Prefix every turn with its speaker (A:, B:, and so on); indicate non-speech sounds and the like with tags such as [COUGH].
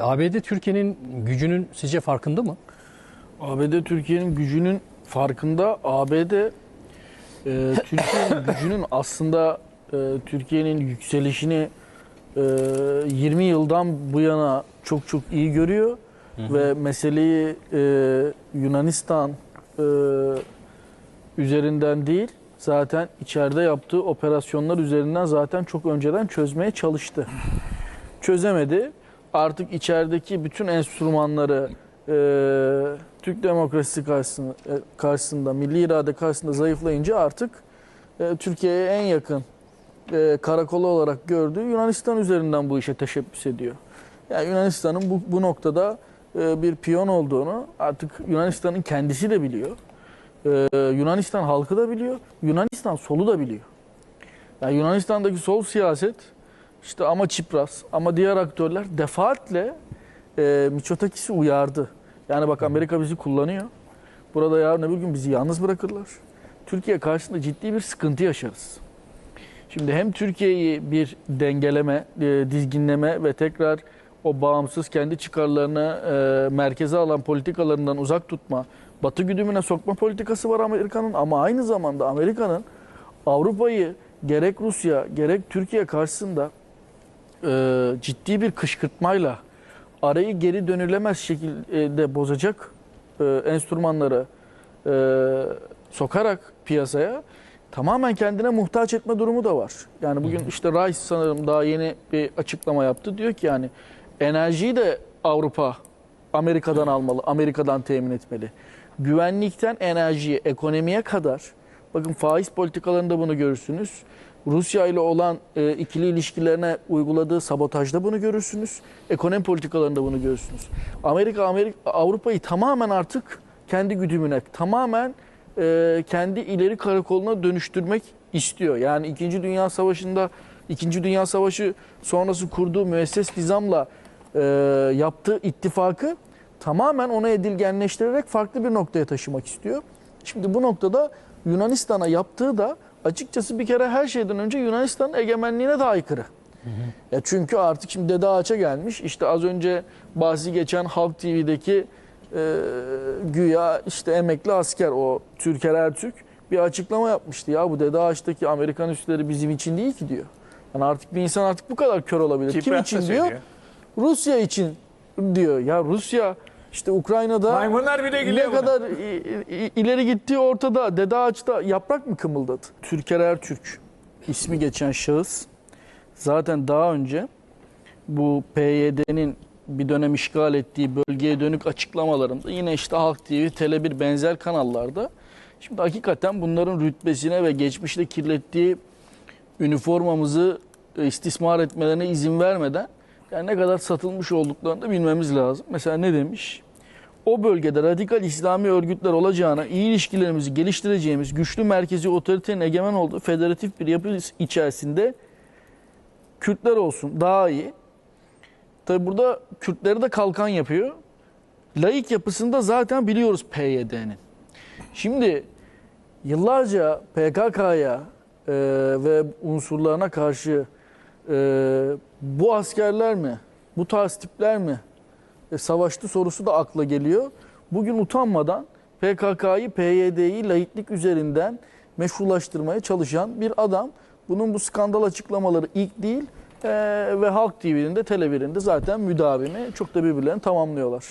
A: ABD Türkiye'nin gücünün sizce farkında mı?
B: ABD Türkiye'nin gücünün farkında. ABD e, [LAUGHS] Türkiye'nin gücünün aslında e, Türkiye'nin yükselişini e, 20 yıldan bu yana çok çok iyi görüyor ve meseleyi e, Yunanistan e, üzerinden değil zaten içeride yaptığı operasyonlar üzerinden zaten çok önceden çözmeye çalıştı. [LAUGHS] Çözemedi. Artık içerideki bütün enstrümanları e, Türk demokrasisi karşısında, e, karşısında, milli irade karşısında zayıflayınca artık e, Türkiye'ye en yakın e, karakolu olarak gördüğü Yunanistan üzerinden bu işe teşebbüs ediyor. Yani Yunanistan'ın bu, bu noktada e, bir piyon olduğunu artık Yunanistan'ın kendisi de biliyor. E, Yunanistan halkı da biliyor. Yunanistan solu da biliyor. Yani Yunanistan'daki sol siyaset işte ama Çipras ama diğer aktörler defaatle e, Mitsotakis'i uyardı. Yani bak Amerika bizi kullanıyor. Burada yarın öbür gün bizi yalnız bırakırlar. Türkiye karşısında ciddi bir sıkıntı yaşarız. Şimdi hem Türkiye'yi bir dengeleme, e, dizginleme ve tekrar o bağımsız kendi çıkarlarını e, merkeze alan politikalarından uzak tutma, Batı güdümüne sokma politikası var Amerika'nın ama aynı zamanda Amerika'nın Avrupa'yı gerek Rusya gerek Türkiye karşısında e, ciddi bir kışkırtmayla arayı geri dönülemez şekilde bozacak e, enstrümanları e, sokarak piyasaya tamamen kendine muhtaç etme durumu da var. Yani bugün işte Rice sanırım daha yeni bir açıklama yaptı. Diyor ki yani enerjiyi de Avrupa Amerika'dan almalı, Amerika'dan temin etmeli. Güvenlikten enerjiye, ekonomiye kadar bakın faiz politikalarında bunu görürsünüz. Rusya ile olan e, ikili ilişkilerine uyguladığı sabotajda bunu görürsünüz. Ekonomi politikalarında bunu görürsünüz. Amerika, Amerika Avrupa'yı tamamen artık kendi güdümüne, tamamen e, kendi ileri karakoluna dönüştürmek istiyor. Yani 2. Dünya Savaşı'nda 2. Dünya Savaşı sonrası kurduğu müesses nizamla e, yaptığı ittifakı tamamen ona edilgenleştirerek farklı bir noktaya taşımak istiyor. Şimdi bu noktada Yunanistan'a yaptığı da açıkçası bir kere her şeyden önce Yunanistan'ın egemenliğine de aykırı. Ya çünkü artık şimdi Dede Ağaç'a gelmiş. İşte az önce bahsi geçen Halk TV'deki e, güya işte emekli asker o Türker Ertürk bir açıklama yapmıştı. Ya bu Dede Ağaç'taki Amerikan üsleri bizim için değil ki diyor. Yani artık bir insan artık bu kadar kör olabilir. Kim
C: da
B: için diyor? Rusya için diyor. Ya Rusya işte Ukrayna'da
C: Maymunlar bile
B: ne
C: buna.
B: kadar ileri gittiği ortada. Dede Ağaç'ta yaprak mı kımıldadı? Türker Ertürk ismi geçen şahıs zaten daha önce bu PYD'nin bir dönem işgal ettiği bölgeye dönük açıklamalarında yine işte Halk TV, Tele1 benzer kanallarda şimdi hakikaten bunların rütbesine ve geçmişte kirlettiği üniformamızı e, istismar etmelerine izin vermeden yani ne kadar satılmış olduklarını da bilmemiz lazım. Mesela ne demiş? O bölgede radikal İslami örgütler olacağına iyi ilişkilerimizi geliştireceğimiz güçlü merkezi otoritenin egemen olduğu federatif bir yapı içerisinde Kürtler olsun daha iyi. Tabi burada Kürtleri de kalkan yapıyor. Laik yapısında zaten biliyoruz PYD'nin. Şimdi yıllarca PKK'ya e, ve unsurlarına karşı e, bu askerler mi, bu tarz tipler mi e, savaştı sorusu da akla geliyor. Bugün utanmadan PKK'yı, PYD'yi laiklik üzerinden meşrulaştırmaya çalışan bir adam. Bunun bu skandal açıklamaları ilk değil e, ve Halk TV'nin de Tele1'in de zaten müdavimi çok da birbirlerini tamamlıyorlar.